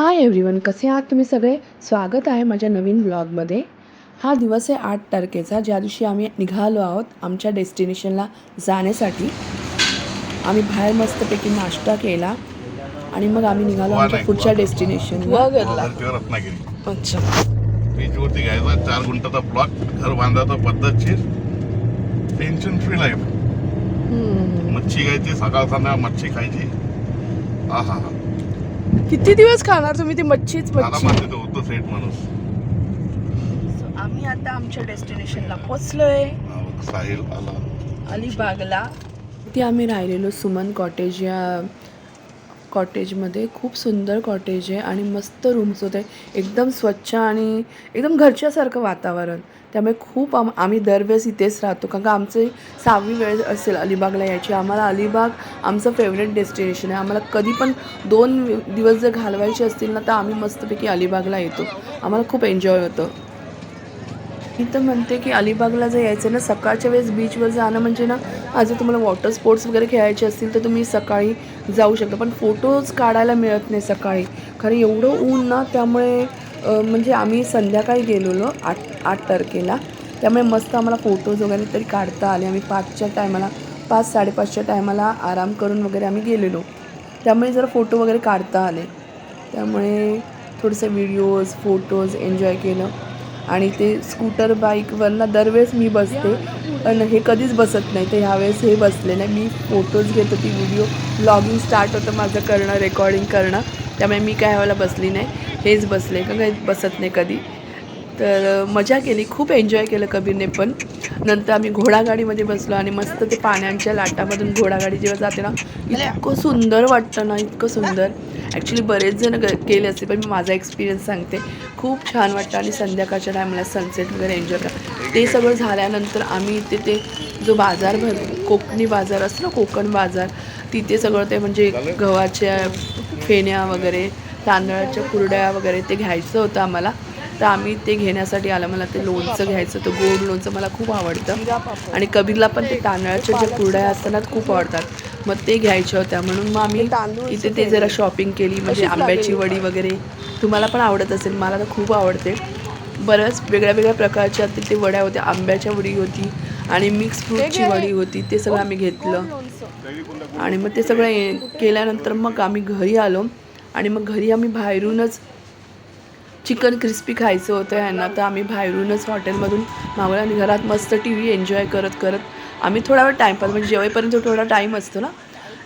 Hi everyone कसे आहात तुम्ही सगळे? स्वागत आहे माझ्या नवीन ब्लॉगमध्ये. हा दिवस आहे आठ तारखेचा ज्या दिवशी आम्ही निघालो आहोत आमच्या डेस्टिनेशनला जाण्यासाठी. आम्ही बाहेर मस्तपैकी नाश्ता केला आणि मग आम्ही निघालो आमच्या पुढच्या डेस्टिनेशनला. किंवा रत्नागिरी. अच्छा. बीचवरती घ्यायचा चार गुंठाचा प्लॉट घर बांधायचा पद्धतशीर टेन्शन फ्री लाईफ. मच्छी घ्यायची सकाळ संध्याकाळ मच्छी खायची. हा हा हा किती दिवस खाणार तुम्ही ती मच्छीच मच्छी? माझे तो होतो सेट माणूस. आम्ही आता आमच्या डेस्टिनेशनला पोचलोय साहिल आला. अलिबागला. तिथे आम्ही राहिलेलो सुमन कॉटेज या कॉटेजमध्ये. खूप सुंदर कॉटेज आहे आणि मस्त रूम्स होते. एकदम स्वच्छ आणि एकदम घरच्यासारखं वातावरण. त्यामुळे खूप आम आम्ही दरवेळेस इथेच राहतो. कारण का आमचे सहावी वेळ असेल अलिबागला यायची. आम्हाला अलिबाग आमचं फेवरेट डेस्टिनेशन आहे. आम्हाला कधी पण दोन दिवस जर घालवायचे असतील ना तर आम्ही मस्तपैकी अलिबागला येतो. आम्हाला खूप एन्जॉय होतं. मी तर म्हणते की अलिबागला जर यायचं ना सकाळच्या वेळेस बीचवर जाणं म्हणजे ना आज तुम्हाला वॉटर स्पोर्ट्स वगैरे खेळायचे असतील तर तुम्ही सकाळी जाऊ शकता. पण फोटोज काढायला मिळत नाही सकाळी. कारण एवढं ऊन ना त्यामुळे म्हणजे आम्ही संध्याकाळी गेलेलो आठ आठ तारखेला. त्यामुळे मस्त आम्हाला फोटोज वगैरे तरी काढता आले. आम्ही पाचच्या टायमाला पाच साडेपाचच्या टायमाला आराम करून वगैरे आम्ही गेलेलो. त्यामुळे जरा फोटो वगैरे काढता आले. त्यामुळे थोडेसे व्हिडिओज फोटोज एन्जॉय केलं. आणि ते स्कूटर बाईकवरनं दरवेळेस मी बसते. पण हे कधीच बसत नाही. तर ह्यावेळेस हे बसले नाही. मी फोटोज घेत होती व्हिडिओ ब्लॉगिंग स्टार्ट होतं माझं करणं रेकॉर्डिंग करणं. त्यामुळे मी काय वेळेला बसली नाही. हेच बसले. का काही बसत नाही कधी. तर मजा केली. खूप एन्जॉय केलं कबीरने पण. नंतर आम्ही घोडागाडीमध्ये बसलो आणि मस्त ते पाण्याच्या लाटामधून घोडागाडी जेव्हा जाते ना इतकं सुंदर वाटतं ना इतकं सुंदर. ॲक्च्युली बरेच जण ग केले असते पण मी माझा एक्सपिरियन्स सांगते. खूप छान वाटतं आणि संध्याकाळच्या टायमाला सनसेट वगैरे एन्जॉय करा. ते सगळं झाल्यानंतर आम्ही इथे ते जो बाजार भर कोकणी बाजार असतो ना कोकण बाजार तिथे सगळं ते म्हणजे गव्हाच्या फेण्या वगैरे तांदळाच्या कुरड्या वगैरे ते घ्यायचं होतं आम्हाला. तर आम्ही ते घेण्यासाठी आलं. मला ते लोणचं घ्यायचं होतं गोड लोणचं मला खूप आवडतं. आणि कबीरला पण ते तांदळाच्या ज्या कुरड्या असताना खूप आवडतात. मग ते घ्यायच्या होत्या. म्हणून मग आम्ही इथे ते जरा शॉपिंग केली. म्हणजे आंब्याची वडी वगैरे. तुम्हाला पण आवडत असेल. मला तर खूप आवडते. बऱ्याच वेगळ्या वेगळ्या प्रकारच्या तिथे वड्या होत्या. आंब्याच्या वडी होती आणि मिक्स फ्रूटची वडी होती. ते सगळं आम्ही घेतलं. आणि मग ते सगळं केल्यानंतर मग आम्ही घरी आलो. आणि मग घरी आम्ही बाहेरूनच चिकन क्रिस्पी खायचं होतं यांना तर आम्ही बाहेरूनच हॉटेलमधून मागवलं आणि घरात मस्त टी व्ही एन्जॉय करत करत आम्ही थोडा वेळ टाईमपास म्हणजे जेवायपर्यंत थोडा टाईम असतो ना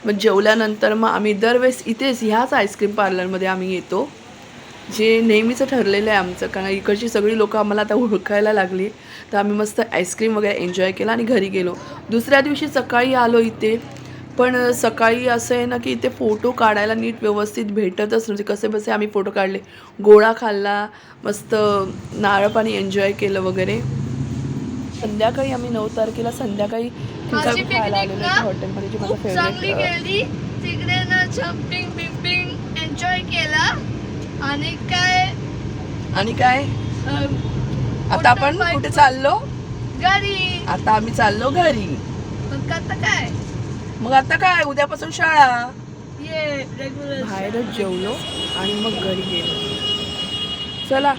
मग जेवल्यानंतर मग आम्ही दरवेळेस इथेच ह्याच आईस्क्रीम पार्लरमध्ये आम्ही येतो जे नेहमीचं ठरलेलं आहे आमचं कारण इकडची सगळी लोकं आम्हाला आता ओळखायला लागली तर आम्ही मस्त आईस्क्रीम वगैरे एन्जॉय केला आणि घरी गेलो. दुसऱ्या दिवशी सकाळी आलो इथे पण सकाळी असं आहे ना की इथे फोटो काढायला नीट व्यवस्थित भेटतच नव्हते. कसे बसे आम्ही फोटो काढले गोळा खाल्ला मस्त नारळ पाणी एन्जॉय केलं वगैरे. संध्याकाळी आम्ही नऊ तारखेला संध्याकाळी खिचडी खायला आलेलो ना हॉटेलमध्ये जे माझं फेवरेट गेली. तिकडे ना जम्पिंग बिम्पिंग एन्जॉय केला. आणि काय? आणि काय? आता आपण कुठे चाललो? घरी. आता आम्ही चाललो घरी. मग आता काय? मग आता काय? उद्यापासून शाळा. ये रेग्युलर बाहेरच जेवलो आणि मग घरी गेलो. चला.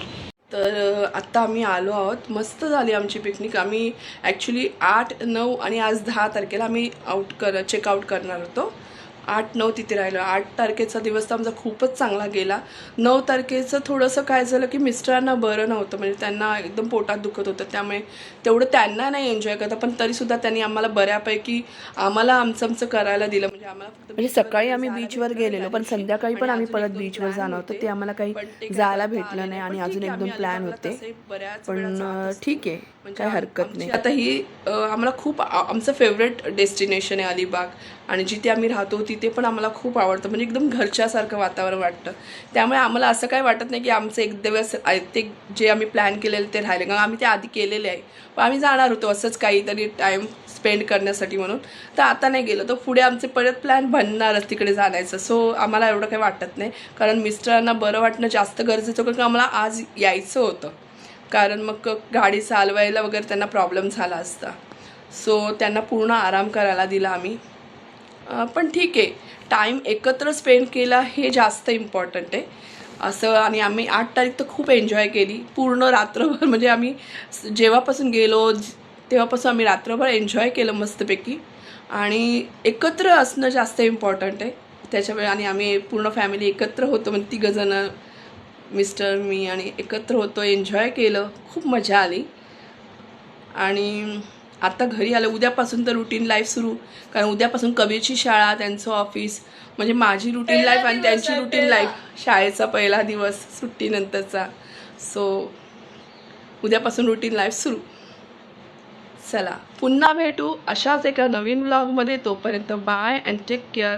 तर आत्ता आम्ही आलो आहोत. मस्त झाली आमची पिकनिक. आम्ही ॲक्च्युली आठ नऊ आणि आज दहा तारखेला आम्ही आउट कर चेकआउट करणार होतो. आठ नऊ तिथे राहिलो. आठ तारखेचा दिवस तर आमचा खूपच चांगला गेला. नऊ तारखेचं थोडंसं काय झालं की मिस्टरांना बरं नव्हतं. म्हणजे त्यांना एकदम पोटात दुखत होतं. त्यामुळे तेवढं त्यांना नाही एन्जॉय करता पण तरीसुद्धा त्यांनी आम्हाला बऱ्यापैकी आम्हाला आमचं आमचं करायला दिलं. म्हणजे आम्हाला म्हणजे सकाळी आम्ही बीचवर गेलेलो पण संध्याकाळी पण आम्ही परत बीचवर जाणार होतो. ते आम्हाला काही जायला भेटलं नाही आणि अजून एक दोन प्लॅन होते. पण ठीक आहे. काही हरकत नाही. आता ही आम्हाला खूप आमचं फेवरेट डेस्टिनेशन आहे अलिबाग. आणि जिथे आम्ही राहतो तिथे पण आम्हाला खूप आवडतं. म्हणजे एकदम घरच्यासारखं वातावरण वाटतं. त्यामुळे आम्हाला असं काही वाटत नाही की आमचं एक दिवस ते जे आम्ही प्लॅन केलेलं ते राहिले. कारण आम्ही ते आधी केलेले आहे. पण आम्ही जाणार होतो असंच काहीतरी टाईम स्पेंड करण्यासाठी म्हणून. तर आता नाही गेलो. तर पुढे आमचे परत प्लॅन बनणारच तिकडे जाण्याचं. सो आम्हाला एवढं काही वाटत नाही. कारण मिस्टरांना बरं वाटणं जास्त गरजेचं होतं. कारण आम्हाला आज यायचं होतं. कारण मग गाडी चालवायला वगैरे त्यांना प्रॉब्लेम झाला असता. सो त्यांना पूर्ण आराम करायला दिला आम्ही. पण ठीक आहे. टाईम एकत्र स्पेंड केला हे जास्त इम्पॉर्टंट आहे. असं आणि आम्ही आठ तारीख तर खूप एन्जॉय केली. पूर्ण रात्रभर म्हणजे आम्ही जेव्हापासून गेलो तेव्हापासून आम्ही रात्रभर एन्जॉय केलं मस्तपैकी. आणि एकत्र असणं जास्त इम्पॉर्टंट आहे. त्याच्यामुळे आणि आम्ही पूर्ण फॅमिली एकत्र होतो म्हणजे तिघंजणं मिस्टर मी आणि एकत्र होतो एन्जॉय केलं. खूप मजा आली. आणि आता घरी आलं उद्यापासून तर रुटीन लाईफ सुरू. कारण उद्यापासून कवीची शाळा त्यांचं ऑफिस म्हणजे माझी रुटीन लाईफ आणि त्यांची रुटीन. लाईफ शाळेचा पहिला दिवस सुट्टीनंतरचा सो उद्यापासून रुटीन लाईफ सुरू. चला पुन्हा भेटू अशाच एका नवीन ब्लॉगमध्ये तोपर्यंत bye and take care